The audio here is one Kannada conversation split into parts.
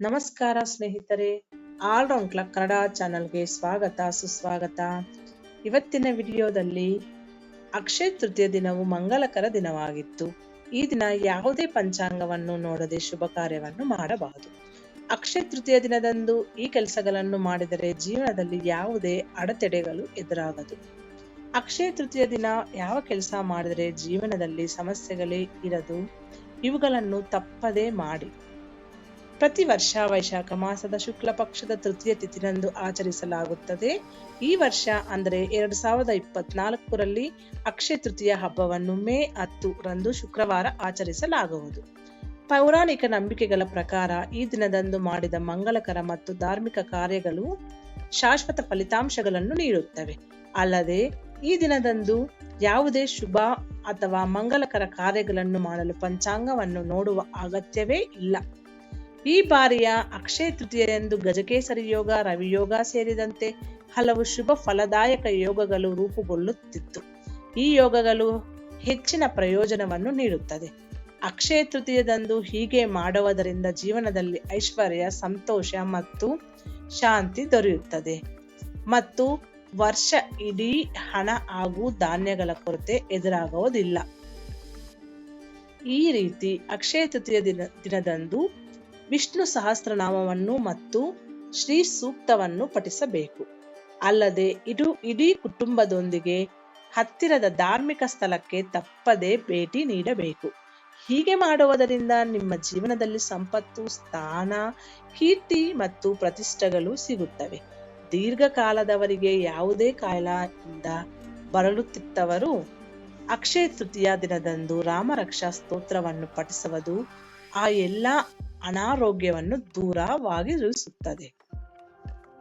ನಮಸ್ಕಾರ ಸ್ನೇಹಿತರೆ ಆಲ್ರೌಂಡ್ ಕ್ಲಬ್ ಕನ್ನಡ ಚಾನಲ್ಗೆ ಸ್ವಾಗತ, ಸುಸ್ವಾಗತ. ಇವತ್ತಿನ ವಿಡಿಯೋದಲ್ಲಿ ಅಕ್ಷಯ ತೃತೀಯ ದಿನವು ಮಂಗಲಕರ ದಿನವಾಗಿತ್ತು. ಈ ದಿನ ಯಾವುದೇ ಪಂಚಾಂಗವನ್ನು ನೋಡದೆ ಶುಭ ಕಾರ್ಯವನ್ನು ಮಾಡಬಹುದು. ಅಕ್ಷಯ ತೃತೀಯ ದಿನದಂದು ಈ ಕೆಲಸಗಳನ್ನು ಮಾಡಿದರೆ ಜೀವನದಲ್ಲಿ ಯಾವುದೇ ಅಡೆತಡೆಗಳು ಎದುರಾಗದು. ಅಕ್ಷಯ ತೃತೀಯ ದಿನ ಯಾವ ಕೆಲಸ ಮಾಡಿದರೆ ಜೀವನದಲ್ಲಿ ಸಮಸ್ಯೆಗಳೇ ಇರದು? ಇವುಗಳನ್ನು ತಪ್ಪದೇ ಮಾಡಿ. ಪ್ರತಿ ವರ್ಷ ವೈಶಾಖ ಮಾಸದ ಶುಕ್ಲ ಪಕ್ಷದ ತೃತೀಯ ತಿಥಿನಂದು ಆಚರಿಸಲಾಗುತ್ತದೆ. ಈ ವರ್ಷ ಅಂದರೆ ಎರಡು ಸಾವಿರದ ಇಪ್ಪತ್ನಾಲ್ಕರಲ್ಲಿ ಅಕ್ಷಯ ತೃತೀಯ ಹಬ್ಬವನ್ನು ಮೇ ಹತ್ತು ರಂದು ಶುಕ್ರವಾರ ಆಚರಿಸಲಾಗುವುದು. ಪೌರಾಣಿಕ ನಂಬಿಕೆಗಳ ಪ್ರಕಾರ ಈ ದಿನದಂದು ಮಾಡಿದ ಮಂಗಳಕರ ಮತ್ತು ಧಾರ್ಮಿಕ ಕಾರ್ಯಗಳು ಶಾಶ್ವತ ಫಲಿತಾಂಶಗಳನ್ನು ನೀಡುತ್ತವೆ. ಅಲ್ಲದೆ ಈ ದಿನದಂದು ಯಾವುದೇ ಶುಭ ಅಥವಾ ಮಂಗಳಕರ ಕಾರ್ಯಗಳನ್ನು ಮಾಡಲು ಪಂಚಾಂಗವನ್ನು ನೋಡುವ ಅಗತ್ಯವೇ ಇಲ್ಲ. ಈ ಬಾರಿಯ ಅಕ್ಷಯ ತೃತೀಯೆಂದು ಗಜಕೇಸರಿ ಯೋಗ ರವಿಯೋಗ ಸೇರಿದಂತೆ ಹಲವು ಶುಭ ಫಲದಾಯಕ ಯೋಗಗಳು ರೂಪುಗೊಳ್ಳುತ್ತಿತ್ತು. ಈ ಯೋಗಗಳು ಹೆಚ್ಚಿನ ಪ್ರಯೋಜನವನ್ನು ನೀಡುತ್ತದೆ. ಅಕ್ಷಯ ತೃತೀಯದಂದು ಹೀಗೆ ಮಾಡುವುದರಿಂದ ಜೀವನದಲ್ಲಿ ಐಶ್ವರ್ಯ, ಸಂತೋಷ ಮತ್ತು ಶಾಂತಿ ದೊರೆಯುತ್ತದೆ. ಮತ್ತು ವರ್ಷ ಇಡೀ ಹಣ ಹಾಗೂ ಧಾನ್ಯಗಳ ಕೊರತೆ ಎದುರಾಗುವುದಿಲ್ಲ. ಈ ರೀತಿ ಅಕ್ಷಯ ತೃತೀಯ ದಿನ ದಿನದಂದು ವಿಷ್ಣು ಸಹಸ್ರನಾಮವನ್ನು ಮತ್ತು ಶ್ರೀ ಸೂಕ್ತವನ್ನು ಪಠಿಸಬೇಕು. ಅಲ್ಲದೆ ಇದು ಇಡೀ ಕುಟುಂಬದೊಂದಿಗೆ ಹತ್ತಿರದ ಧಾರ್ಮಿಕ ಸ್ಥಳಕ್ಕೆ ತಪ್ಪದೇ ಭೇಟಿ ನೀಡಬೇಕು. ಹೀಗೆ ಮಾಡುವುದರಿಂದ ನಿಮ್ಮ ಜೀವನದಲ್ಲಿ ಸಂಪತ್ತು, ಸ್ಥಾನ, ಕೀರ್ತಿ ಮತ್ತು ಪ್ರತಿಷ್ಠೆಗಳು ಸಿಗುತ್ತವೆ. ದೀರ್ಘಕಾಲದವರಿಗೆ ಯಾವುದೇ ಕಾಯಿಲೆಯಿಂದ ಬರಲುತ್ತಿದ್ದವರು ಅಕ್ಷಯ ತೃತೀಯ ದಿನದಂದು ರಾಮರಕ್ಷಾ ಸ್ತೋತ್ರವನ್ನು ಪಠಿಸುವುದು ಆ ಎಲ್ಲ ಅನಾರೋಗ್ಯವನ್ನು ದೂರವಾಗಿರಿಸುತ್ತದೆ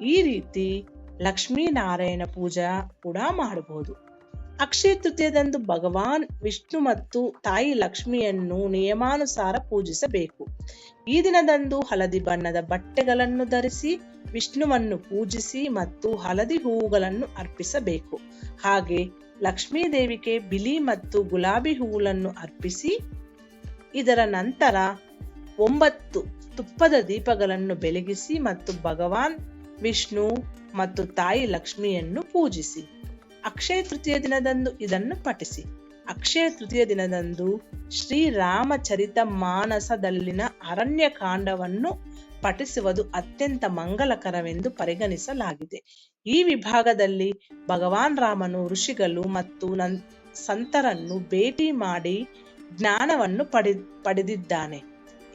ಈ ರೀತಿ ಲಕ್ಷ್ಮೀನಾರಾಯಣ ಪೂಜಾ ಕೂಡ ಮಾಡಬಹುದು. ಅಕ್ಷಯ ತೃತೀಯದಂದು ಭಗವಾನ್ ವಿಷ್ಣು ಮತ್ತು ತಾಯಿ ಲಕ್ಷ್ಮಿಯನ್ನು ನಿಯಮಾನುಸಾರ ಪೂಜಿಸಬೇಕು. ಈ ದಿನದಂದು ಹಳದಿ ಬಣ್ಣದ ಬಟ್ಟೆಗಳನ್ನು ಧರಿಸಿ, ವಿಷ್ಣುವನ್ನು ಪೂಜಿಸಿ ಮತ್ತು ಹಳದಿ ಹೂವುಗಳನ್ನು ಅರ್ಪಿಸಬೇಕು. ಹಾಗೆ ಲಕ್ಷ್ಮೀ ದೇವಿಗೆ ಬಿಳಿ ಮತ್ತು ಗುಲಾಬಿ ಹೂವುಗಳನ್ನು ಅರ್ಪಿಸಿ ಇದರ ನಂತರ ಒಂಬತ್ತು ತುಪ್ಪದ ದೀಪಗಳನ್ನು ಬೆಳಗಿಸಿ ಮತ್ತು ಭಗವಾನ್ ವಿಷ್ಣು ಮತ್ತು ತಾಯಿ ಲಕ್ಷ್ಮಿಯನ್ನು ಪೂಜಿಸಿ. ಅಕ್ಷಯ ತೃತೀಯ ದಿನದಂದು ಇದನ್ನು ಪಠಿಸಿ. ಅಕ್ಷಯ ತೃತೀಯ ದಿನದಂದು ಶ್ರೀರಾಮಚರಿತ ಮಾನಸದಲ್ಲಿನ ಅರಣ್ಯ ಕಾಂಡವನ್ನು ಪಠಿಸುವುದು ಅತ್ಯಂತ ಮಂಗಲಕರವೆಂದು ಪರಿಗಣಿಸಲಾಗಿದೆ. ಈ ವಿಭಾಗದಲ್ಲಿ ಭಗವಾನ್ ರಾಮನು ಋಷಿಗಳು ಮತ್ತು ನನ್ ಸಂತರನ್ನು ಭೇಟಿ ಮಾಡಿ ಜ್ಞಾನವನ್ನು ಪಡೆ, ಪಡೆದಿದ್ದಾನೆ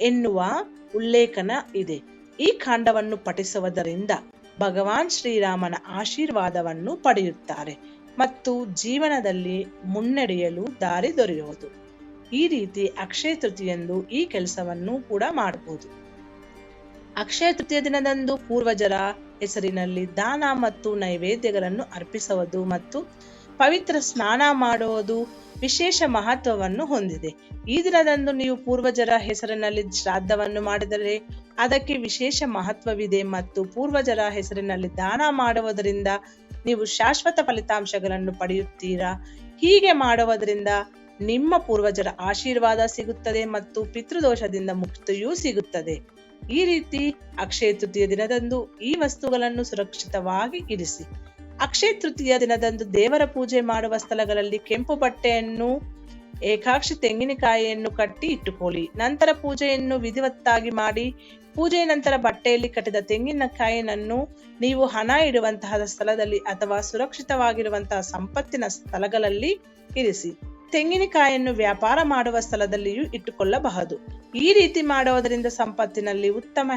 ಎನ್ನುವ ಉಲ್ಲೇಖನ ಇದೆ. ಈ ಕಾಂಡವನ್ನು ಪಠಿಸುವುದರಿಂದ ಭಗವಾನ್ ಶ್ರೀರಾಮನ ಆಶೀರ್ವಾದವನ್ನು ಪಡೆಯುತ್ತಾರೆ ಮತ್ತು ಜೀವನದಲ್ಲಿ ಮುನ್ನಡೆಯಲು ದಾರಿ ದೊರೆಯುವುದು. ಈ ರೀತಿ ಅಕ್ಷಯ ತೃತೀಯಂದು ಈ ಕೆಲಸವನ್ನು ಕೂಡ ಮಾಡಬಹುದು. ಅಕ್ಷಯ ತೃತೀಯ ದಿನದಂದು ಪೂರ್ವಜರ ಹೆಸರಿನಲ್ಲಿ ದಾನ ಮತ್ತು ನೈವೇದ್ಯಗಳನ್ನು ಅರ್ಪಿಸುವುದು ಮತ್ತು ಪವಿತ್ರ ಸ್ನಾನ ಮಾಡುವುದು ವಿಶೇಷ ಮಹತ್ವವನ್ನು ಹೊಂದಿದೆ. ಈ ದಿನದಂದು ನೀವು ಪೂರ್ವಜರ ಹೆಸರಿನಲ್ಲಿ ಶ್ರಾದ್ದವನ್ನು ಮಾಡಿದರೆ ಅದಕ್ಕೆ ವಿಶೇಷ ಮಹತ್ವವಿದೆ ಮತ್ತು ಪೂರ್ವಜರ ಹೆಸರಿನಲ್ಲಿ ದಾನ ಮಾಡುವುದರಿಂದ ನೀವು ಶಾಶ್ವತ ಫಲಿತಾಂಶಗಳನ್ನು ಪಡೆಯುತ್ತೀರಾ? ಹೀಗೆ ಮಾಡುವುದರಿಂದ ನಿಮ್ಮ ಪೂರ್ವಜರ ಆಶೀರ್ವಾದ ಸಿಗುತ್ತದೆ ಮತ್ತು ಪಿತೃದೋಷದಿಂದ ಮುಕ್ತಿಯೂ ಸಿಗುತ್ತದೆ. ಈ ರೀತಿ ಅಕ್ಷಯ ತೃತೀಯ ದಿನದಂದು ಈ ವಸ್ತುಗಳನ್ನು ಸುರಕ್ಷಿತವಾಗಿ ಇರಿಸಿ. ಅಕ್ಷಯ ತೃತೀಯ ದಿನದಂದು ದೇವರ ಪೂಜೆ ಮಾಡುವ ಸ್ಥಳಗಳಲ್ಲಿ ಕೆಂಪು ಬಟ್ಟೆಯನ್ನು, ಏಕಾಕ್ಷಿ ತೆಂಗಿನಕಾಯಿಯನ್ನು ಕಟ್ಟಿ ಇಟ್ಟುಕೊಳ್ಳಿ. ನಂತರ ಪೂಜೆಯನ್ನು ವಿಧಿವತ್ತಾಗಿ ಮಾಡಿ ಪೂಜೆಯ ನಂತರ ಬಟ್ಟೆಯಲ್ಲಿ ಕಟ್ಟಿದ ತೆಂಗಿನಕಾಯಿನನ್ನು ನೀವು ಹಣ ಇಡುವಂತಹ ಸ್ಥಳದಲ್ಲಿ ಅಥವಾ ಸುರಕ್ಷಿತವಾಗಿರುವಂತಹ ಸಂಪತ್ತಿನ ಸ್ಥಳಗಳಲ್ಲಿ ಇರಿಸಿ. ತೆಂಗಿನಕಾಯಿಯನ್ನು ವ್ಯಾಪಾರ ಮಾಡುವ ಸ್ಥಳದಲ್ಲಿಯೂ ಇಟ್ಟುಕೊಳ್ಳಬಹುದು. ಈ ರೀತಿ ಮಾಡುವುದರಿಂದ ಸಂಪತ್ತಿನಲ್ಲಿ ಉತ್ತಮ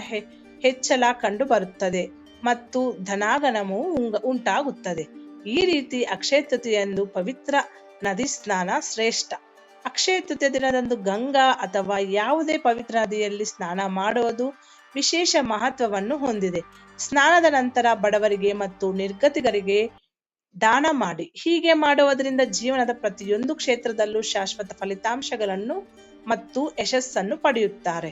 ಹೆಚ್ಚಳ ಕಂಡು ಬರುತ್ತದೆ ಮತ್ತು ಧನಾಗನಮು ಉಂಟಾಗುತ್ತದೆ. ಈ ರೀತಿ ಅಕ್ಷಯ ತೃತೀಯಂದು ಪವಿತ್ರ ನದಿ ಸ್ನಾನ ಶ್ರೇಷ್ಠ. ಅಕ್ಷಯ ತೃತೀಯ ದಿನದಂದು ಗಂಗಾ ಅಥವಾ ಯಾವುದೇ ಪವಿತ್ರ ನದಿಯಲ್ಲಿ ಸ್ನಾನ ಮಾಡುವುದು ವಿಶೇಷ ಮಹತ್ವವನ್ನು ಹೊಂದಿದೆ. ಸ್ನಾನದ ನಂತರ ಬಡವರಿಗೆ ಮತ್ತು ನಿರ್ಗತಿಗರಿಗೆ ದಾನ ಮಾಡಿ. ಹೀಗೆ ಮಾಡುವುದರಿಂದ ಜೀವನದ ಪ್ರತಿಯೊಂದು ಕ್ಷೇತ್ರದಲ್ಲೂ ಶಾಶ್ವತ ಫಲಿತಾಂಶಗಳನ್ನು ಮತ್ತು ಯಶಸ್ಸನ್ನು ಪಡೆಯುತ್ತಾರೆ.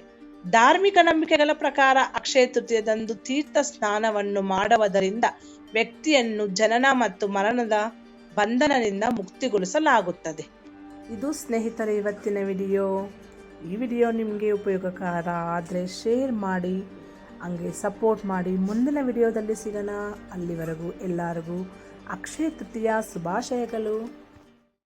ಧಾರ್ಮಿಕ ನಂಬಿಕೆಗಳ ಪ್ರಕಾರ ಅಕ್ಷಯ ತೃತೀಯದಂದು ತೀರ್ಥ ಸ್ನಾನವನ್ನು ಮಾಡುವುದರಿಂದ ವ್ಯಕ್ತಿಯನ್ನು ಜನನ ಮತ್ತು ಮರಣದ ಬಂಧನದಿಂದ ಮುಕ್ತಿಗೊಳಿಸಲಾಗುತ್ತದೆ. ಇದು ಸ್ನೇಹಿತರೆ, ಇವತ್ತಿನ ವಿಡಿಯೋ. ಈ ವಿಡಿಯೋ ನಿಮಗೆ ಉಪಯೋಗಕಾರ ಆದರೆ ಶೇರ್ ಮಾಡಿ, ಹಂಗೆ ಸಪೋರ್ಟ್ ಮಾಡಿ. ಮುಂದಿನ ವಿಡಿಯೋದಲ್ಲಿ ಸಿಗೋಣ. ಅಲ್ಲಿವರೆಗೂ ಎಲ್ಲರಿಗೂ ಅಕ್ಷಯ ತೃತೀಯ ಶುಭಾಶಯಗಳು.